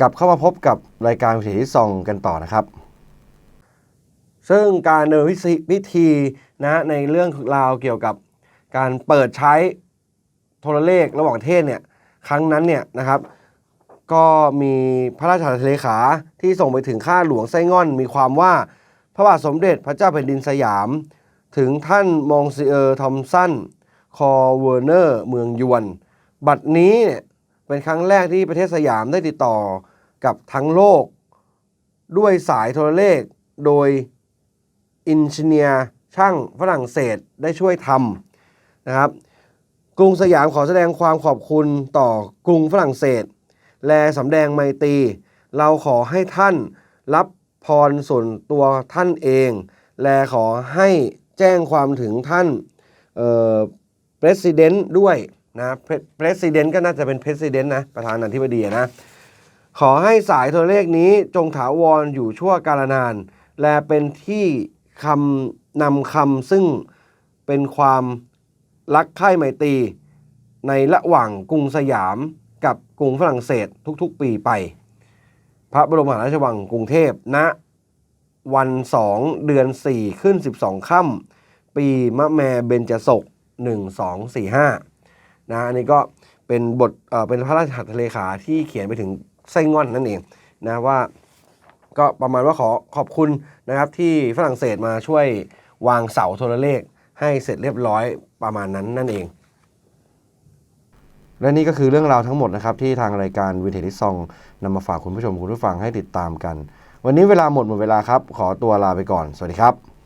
กลับเข้ามาพบกับรายการวิถีที่องกันต่อนะครับ ซึ่งการเดินวิธีวิธีนะในเรื่องราวเกี่ยวกับการเปิดใช้โทรเลขระหว่างเทศเนี่ยครั้งนั้นเนี่ยนะครับก็มีพระราชาเลขาที่ส่งไปถึงข้าหลวงไส้ง่อน มีความว่าพระบาทสมเด็จพระเจ้าแผ่นดินสยาม ถึงท่านมองซีเออร์ทอมสันคอเวอร์เนอร์ เมืองยวน บัดนี้ เป็นครั้งแรกที่ประเทศสยามได้ติดต่อกับทั้งโลก ด้วยสายโทรเลขโดยอินจิเนียช่างฝรั่งเศสได้ช่วยทำนะครับกรุงสยามขอแสดงความขอบคุณต่อกรุงฝรั่งเศส และสำแดงไมตรีเราขอให้ท่านรับพรส่วนตัวท่านเอง และขอให้แจ้งความถึงท่านเอ่อ president ด้วย นะ Pre- president ก็น่าจะเป็น president นะ ประธานาธิบดีนะ ขอให้สายโทรเลขนี้จงถาวรอยู่ชั่วกาลนาน และเป็นที่คำนำคำซึ่งเป็นความรักใคร่ไมตรีในระหว่างกรุงสยามกับกรุงฝรั่งเศสทุกๆ ปีไป พระบรมมหาราชวังกรุงเทพณวันสองเดือน 4 ขึ้น 12 ค่ำปีมะแมเบญจศก 1245 นะอันนี้ก็เป็นบทเป็นพระราชหัตถเลขาที่เขียนไปถึงไส้ง่อนนั่นเองนะว่าก็ประมาณว่าขอขอบคุณนะครับที่ฝรั่งเศสมาช่วยวางเสาโทรเลข ให้เสร็จเรียบร้อยประมาณนั้นนั่นเอง และนี่ก็คือเรื่องราวทั้งหมดนะครับที่ทางรายการวินเทจซองนำมาฝากคุณผู้ชมคุณผู้ฟังให้ติดตามกัน วันนี้เวลาหมดหมดเวลาครับ ขอตัวลาไปก่อน สวัสดีครับ